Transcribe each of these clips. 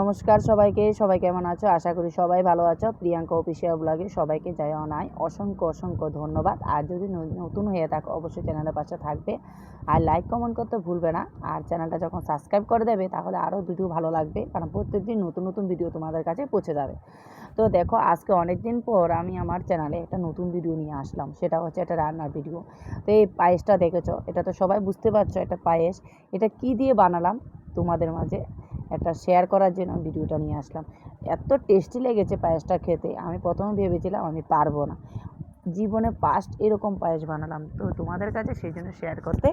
নমস্কার সবাইকে, সবাই কেমন আছো? আশা করি সবাই ভালো আছো। প্রিয়াঙ্কা অফিসিয়াল ব্লগে সবাইকে অনায় অসংখ্য অসংখ্য ধন্যবাদ। আর যদি নতুন হয়ে থাকো, অবশ্যই চ্যানেলের পাশে থাকবে। আর লাইক কমেন্ট করতে ভুলবে না। আর চ্যানেলটা যখন সাবস্ক্রাইব করে দেবে, তাহলে আরও ভিডিও ভালো লাগবে। কারণ প্রত্যেকদিন নতুন নতুন ভিডিও তোমাদের কাছে পৌঁছে যাবে। তো দেখো, আজকে অনেক দিন পর আমি আমার চ্যানেলে একটা নতুন ভিডিও নিয়ে আসলাম। সেটা হচ্ছে একটা রান্নার ভিডিও তো এই পায়েসটা দেখেছ? এটা তো সবাই বুঝতে পারছ এটা পায়েস। এটা কি দিয়ে বানালাম তোমাদের মাঝে? একটা শেয়ার করার জন্য ভিডিওটা নিয়ে আসলাম। এত টেস্টি লেগেছে পায়েসটা খেতে। আমি প্রথমে ভেবেছিলাম আমি পারব না। জীবনে ফার্স্ট এরকম পায়েস বানালাম। তো তোমাদের কাছে সেই জন্য শেয়ার করতে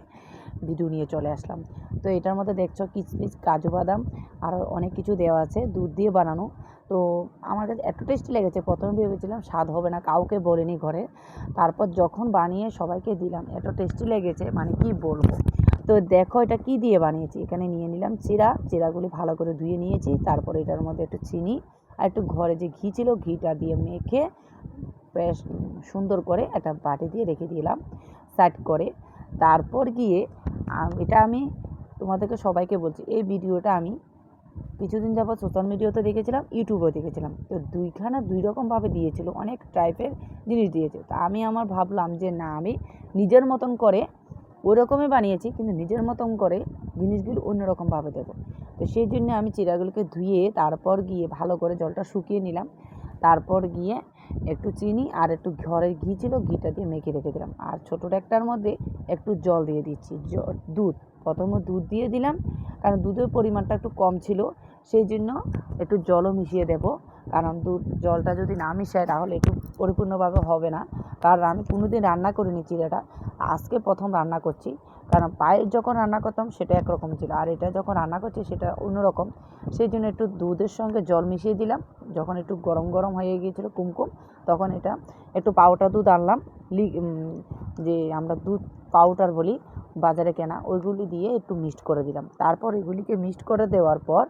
ভিডিও নিয়ে চলে আসলাম। তো এটার মধ্যে দেখছ কিচমিচ কাজু বাদাম আরও অনেক কিছু দেওয়া আছে। দুধ দিয়ে বানানো। তো আমার কাছে এত টেস্টি লেগেছে। প্রথমে ভেবেছিলাম স্বাদ হবে না, কাউকে বলিনি ঘরে। তারপর যখন বানিয়ে সবাইকে দিলাম, এত টেস্টি লেগেছে। মানে কি বলব? তো দেখো এটা কি দিয়ে বানিয়েছি? এখানে নিয়ে নিলাম চিরা। চিরাগুলি ভালো করে ধুয়ে নিয়েছি। তারপর এটার মধ্যে একটু চিনি আর একটু ঘরে যে ঘি ছিল, ঘিটা দিয়ে মেখে বেশ সুন্দর করে একটা বাটি দিয়ে রেখে দিলাম সাইড করে। তারপর গিয়ে এটা আমি তোমাদেরকে সবাইকে বলছি, এই ভিডিওটা আমি কিছুদিন যাবত সোশ্যাল মিডিয়াতে দেখেছিলাম ইউটিউবেও দেখেছিলাম। তো দুইখানা দুই রকমভাবে দিয়েছিল, অনেক টাইপের জিনিস দিয়েছে। তো আমি আমার ভাবলাম যে না, আমি নিজের মতন করে ওই রকমই বানিয়েছি, কিন্তু নিজের মতন করে জিনিসগুলো অন্যরকমভাবে দেবো। তো সেই জন্য আমি চিরাগুলোকে ধুয়ে তারপর গিয়ে ভালো করে জলটা শুকিয়ে নিলাম। তারপর গিয়ে একটু চিনি আর একটু ঘরের ঘি ছিল, ঘিটা দিয়ে মেখে রেখে দিলাম। আর ছোটো একটার মধ্যে একটু জল দিয়ে দিচ্ছি। দুধ, প্রথমে দুধ দিয়ে দিলাম, কারণ দুধের পরিমাণটা একটু কম ছিল। সেই জন্য একটু জলও মিশিয়ে দেবো। কারণ দুধ, জলটা যদি না মিশায় তাহলে একটু পরিপূর্ণভাবে হবে না। কারণ আমি কোনোদিন রান্না করিনি চিড়াটা, আজকে প্রথম রান্না করছি। কারণ পায়েস যখন রান্না করতাম সেটা একরকম ছিল, আর এটা যখন রান্না করছি সেটা অন্যরকম। সেই জন্য একটু দুধের সঙ্গে জল মিশিয়ে দিলাম। যখন একটু গরম গরম হয়ে গিয়েছিল কুমকুম, তখন এটা একটু পাউডার দুধ আনলাম। লি যে আমরা দুধ পাউডার বলি, বাজারে কেনা, ওইগুলি দিয়ে একটু মিক্সড করে দিলাম। তারপর এগুলিকে মিক্সড করে দেওয়ার পর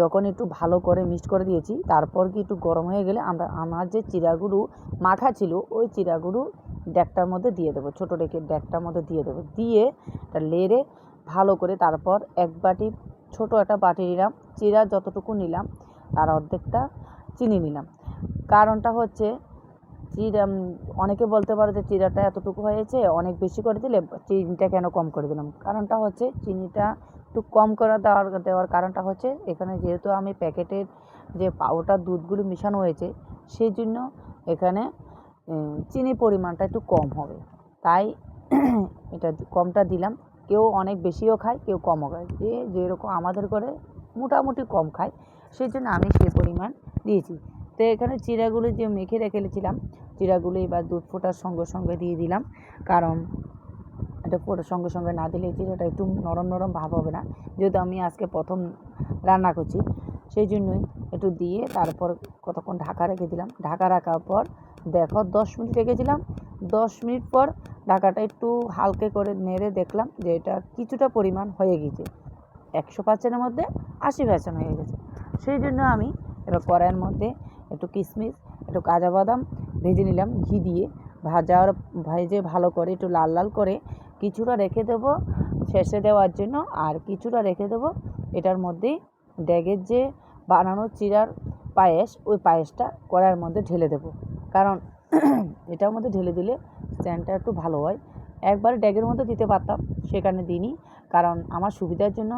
যখন একটু ভালো করে মিক্সড করে দিয়েছি, তারপর কি একটু গরম হয়ে গেলে আমরা আমার যে চিরাগুলো মাখা ছিল, ওই চিরাগুলো ড্যাকটার মধ্যে দিয়ে দেবো, ছোটো ডেকে ড্যাকটার মধ্যে দিয়ে দেবো। দিয়ে এটা লেড়ে ভালো করে তারপর এক বাটি ছোটো একটা বাটি নিলাম, চিরা যতটুকু নিলাম তার অর্ধেকটা চিনি নিলাম। কারণটা হচ্ছে চিরা অনেকে বলতে পারে যে চিরাটা এতটুকু হয়েছে, অনেক বেশি করে দিলে চিনিটা কেন কম করে দিলাম? কারণটা হচ্ছে চিনিটা একটু কম করে দেওয়ার দেওয়ার কারণটা হচ্ছে এখানে যেহেতু আমি প্যাকেটের যে পাউডার দুধগুলো মেশানো হয়েছে সেই জন্য এখানে চিনির পরিমাণটা একটু কম হবে। তাই এটা কমটা দিলাম। কেউ অনেক বেশিও খায়, কেউ কমও খায়। যে যেরকম আমাদের ঘরে মোটামুটি কম খায় সেই জন্য আমি সেই পরিমাণ দিয়েছি। তো এখানে চিরাগুলো যে মেখে রেখেছিলাম চিরাগুলো এবার দুধ ফোটার সঙ্গে সঙ্গে দিয়ে দিলাম। কারণ এটা ফোটার সঙ্গে সঙ্গে না দিলে চিরাটা একটু নরম নরম ভাব হবে না। যেহেতু আমি আজকে প্রথম রান্না করছি, সেই জন্যই একটু দিয়ে তারপর কতক্ষণ ঢাকা রেখে দিলাম। ঢাকা রাখার পর দেখো দশ মিনিট রেখেছিলাম। দশ মিনিট পর ঢাকাটা একটু হালকা করে নেড়ে দেখলাম যে এটা কিছুটা পরিমাণ হয়ে গেছে। একশো পার্সেন্টের মধ্যে আশি পার্সেন্ট হয়ে গেছে। সেই জন্য আমি এবার কড়াইয়ের মধ্যে একটু কিশমিশ একটু কাজা বাদাম ভেজে নিলাম, ঘি দিয়ে। ভাজার, ভেজে ভালো করে একটু লাল লাল করে কিছুটা রেখে দেবো শেষে দেওয়ার জন্য, আর কিছুটা রেখে দেবো এটার মধ্যেই ড্যাগের যে বানানো চিরার পায়েস, ওই পায়েসটা কড়াইয়ের মধ্যে ঢেলে দেবো। কারণ এটার মধ্যে ঢেলে দিলে স্ট্যান্ডটা একটু ভালো হয়। একবার ড্যাগের মধ্যে দিতে পারতাম, সেখানে দিইনি। কারণ আমার সুবিধার জন্য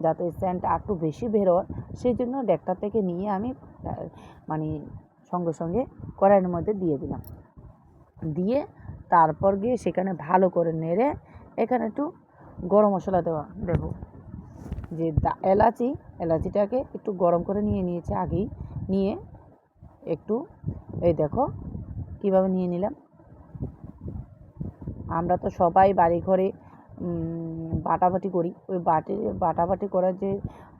যাতে স্ট্যান্ডটা একটু বেশি বেরোয় সেই জন্য ড্যাগটা থেকে নিয়ে আমি মানে সঙ্গে সঙ্গে কড়াইয়ের মধ্যে দিয়ে দিলাম। দিয়ে তারপর গিয়ে সেখানে ভালো করে নেড়ে এখানে একটু গরম মশলা দেওয়া দেবো। যে এলাচি, এলাচিটাকে একটু গরম করে নিয়ে নিয়েছে আগেই। নিয়ে একটু, এই দেখো কীভাবে নিয়ে নিলাম। আমরা তো সবাই বাড়ি ঘরে বাটাবাটি করি। ওই বাটি, বাটাবাটি করার যে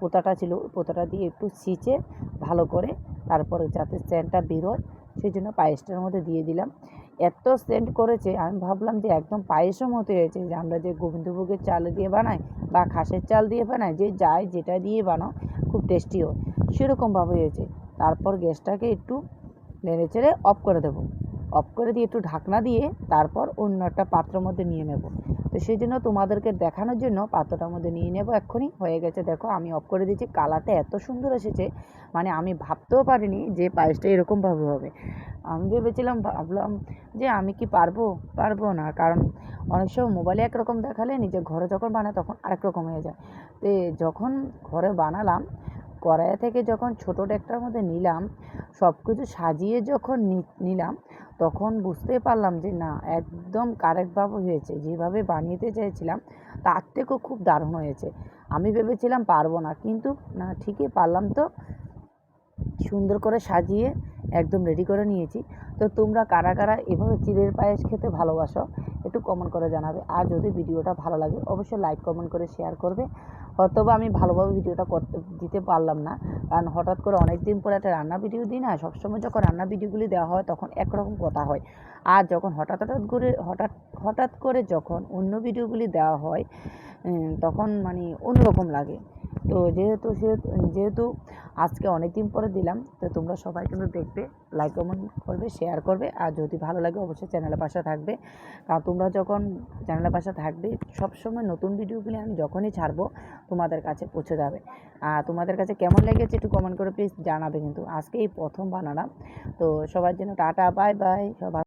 পোতাটা ছিল, ওই পোতাটা দিয়ে একটু সিঁচে ভালো করে তারপরে যাতে স্যান্ডটা বেরোয়, সেই জন্য পায়েসটার মধ্যে দিয়ে দিলাম। এত সেন্ট করেছে, আমি ভাবলাম যে একদম পায়েসের মতো হয়েছে, যে আমরা যে গোবিন্দভোগের চাল দিয়ে বানাই বা খাসের চাল দিয়ে বানাই, যে যাই যেটা দিয়ে বানাও, খুব টেস্টি হয় সেরকমভাবে হয়েছে। তারপর গ্যাসটাকে একটু নেড়ে চেড়ে অফ করে দেবো। অফ করে দিয়ে একটু ঢাকনা দিয়ে তারপর অন্য একটা পাত্রের মধ্যে নিয়ে নেব। তো সেই জন্য তোমাদেরকে দেখানোর জন্য পাত্রটার মধ্যে নিয়ে নেব এক্ষুনি। হয়ে গেছে, দেখো আমি অফ করে দিয়েছি। কালারটা এত সুন্দর এসেছে মানে আমি ভাবতেও পারিনি যে পায়েসটা এরকমভাবে হবে। আমি ভেবেছিলাম, ভাবলাম যে আমি কি পারব? পারব না, কারণ অনেক সময় মোবাইলে একরকম দেখালে নিজে ঘরে যখন বানায় তখন আরেক রকম হয়ে যায়। তো যখন ঘরে বানালাম, কড়াইয়া থেকে যখন ছোটো ডেকটার মধ্যে নিলাম সব কিছু সাজিয়ে যখন নিলাম তখন বুঝতে পারলাম যে না, একদম কারেক্টভাবে হয়েছে। যেভাবে বানিয়েতে চেয়েছিলাম তার থেকেও খুব দারুণ হয়েছে। আমি ভেবেছিলাম পারব না, কিন্তু না, ঠিকই পারলাম তো। সুন্দর করে সাজিয়ে একদম রেডি করে নিয়েছি। তো তোমরা কারা কারা এভাবে চিড়ের পায়েস খেতে ভালোবাসো একটু কমেন্ট করে জানাবে। আর যদি ভিডিওটা ভালো লাগে, অবশ্যই লাইক কমেন্ট করে শেয়ার করবে। হয়তোবা আমি ভালোভাবে ভিডিওটা করতে, দিতে পারলাম না। কারণ হঠাৎ করে অনেক দিন পরে একটা রান্না ভিডিও দিই না, সবসময় যখন রান্না ভিডিওগুলি দেওয়া হয় তখন একরকম কথা হয়। আর যখন হঠাৎ হঠাৎ করে, হঠাৎ হঠাৎ করে যখন অন্য ভিডিওগুলি দেওয়া হয় তখন মানে অন্যরকম লাগে। তো যেহেতু, সেহেতু, যেহেতু আজকে অনেক দিন পরে দিলাম, তো তোমরা সবাই কিন্তু দেখবে লাইক কমেন্ট করবে শেয়ার করবে, আর যদি ভালো লাগে অবশ্যই চ্যানেলের পাশে থাকবে। কারণ তোমরা যখন চ্যানেলের পাশে থাকবে, সবসময় নতুন ভিডিওগুলি আমি যখনই ছাড়বো, তোমাদের কাছে পৌঁছে যাবে। আর তোমাদের কাছে কেমন লেগেছে একটু কমেন্ট করে প্লিজ জানাবে কিন্তু। আজকে এই প্রথম বানালাম। তো সবার জন্য টাটা বাই বাই সবার